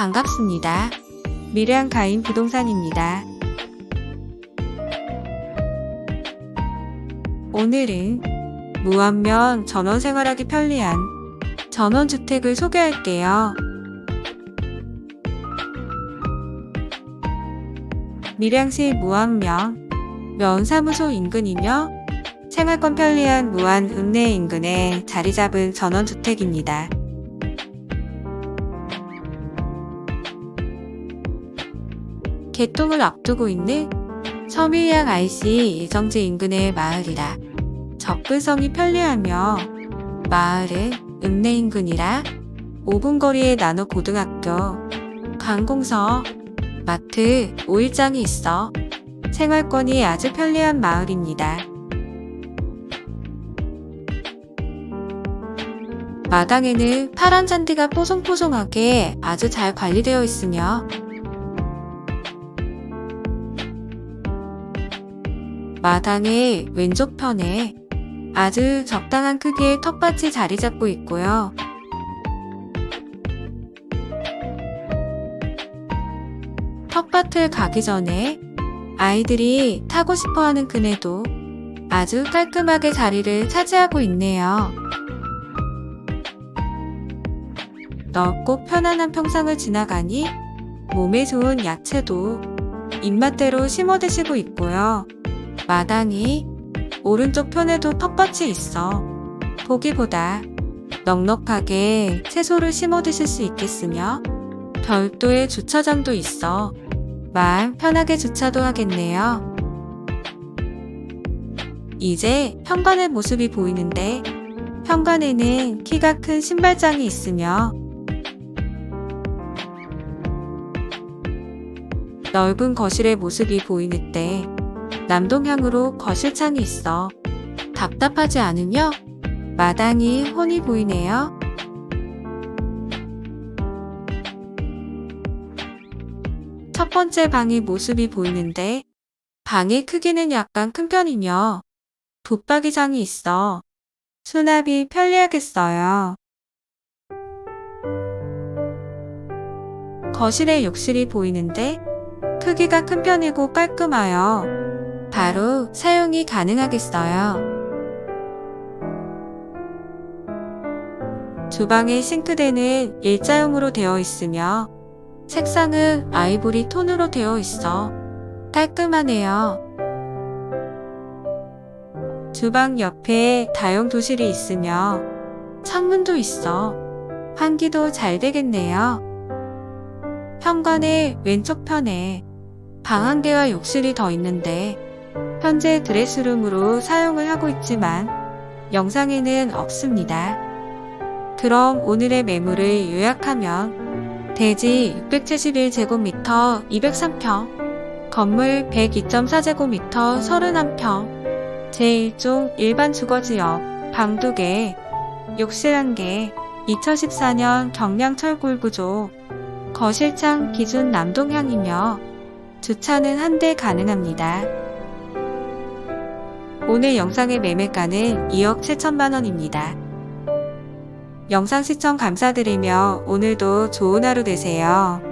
반갑습니다. 미래한 가인 부동산입니다. 오늘은 무한면 전원 생활하기 편리한 전원주택을 소개할게요. 밀양시 무한면 면 사무소 인근이며 생활권 편리한 무한 읍내 인근에 자리 잡은 전원주택입니다. 개통을 앞두고 있는 서밀양 IC 예정지 인근의 마을이라 접근성이 편리하며 마을은 읍내 인근이라 5분 거리에 나노 고등학교, 관공서, 마트, 오일장이 있어 생활권이 아주 편리한 마을입니다. 마당에는 파란 잔디가 뽀송뽀송하게 아주 잘 관리되어 있으며 마당의 왼쪽 편에 아주 적당한 크기의 텃밭이 자리 잡고 있고요. 텃밭을 가기 전에 아이들이 타고 싶어 하는 그네도 아주 깔끔하게 자리를 차지하고 있네요. 넓고 편안한 평상을 지나가니 몸에 좋은 야채도 입맛대로 심어 드시고 있고요. 마당이 오른쪽 편에도 텃밭이 있어 보기보다 넉넉하게 채소를 심어 드실 수 있겠으며 별도의 주차장도 있어 마음 편하게 주차도 하겠네요. 이제 현관의 모습이 보이는데 현관에는 키가 큰 신발장이 있으며 넓은 거실의 모습이 보이는데 남동향으로 거실창이 있어 답답하지 않으며 마당이 훤히 보이네요. 첫 번째 방의 모습이 보이는데 방의 크기는 약간 큰 편이며 붙박이장이 있어 수납이 편리하겠어요. 거실에 욕실이 보이는데 크기가 큰 편이고 깔끔하여 바로 사용이 가능하겠어요. 주방의 싱크대는 일자형으로 되어 있으며 색상은 아이보리 톤으로 되어 있어 깔끔하네요. 주방 옆에 다용 도실이 있으며 창문도 있어 환기도 잘 되겠네요. 현관의 왼쪽 편에 방 한 개와 욕실이 더 있는데 현재 드레스룸으로 사용을 하고 있지만 영상에는 없습니다. 그럼 오늘의 매물을 요약하면 대지 671제곱미터 203평, 건물 102.4제곱미터 31평, 제1종 일반 주거지역 방 2개, 욕실 1개, 2014년 경량철 골 구조, 거실창 기준 남동향이며 주차는 한 대 가능합니다. 오늘 영상의 매매가는 2억 7천만 원입니다. 영상 시청 감사드리며 오늘도 좋은 하루 되세요.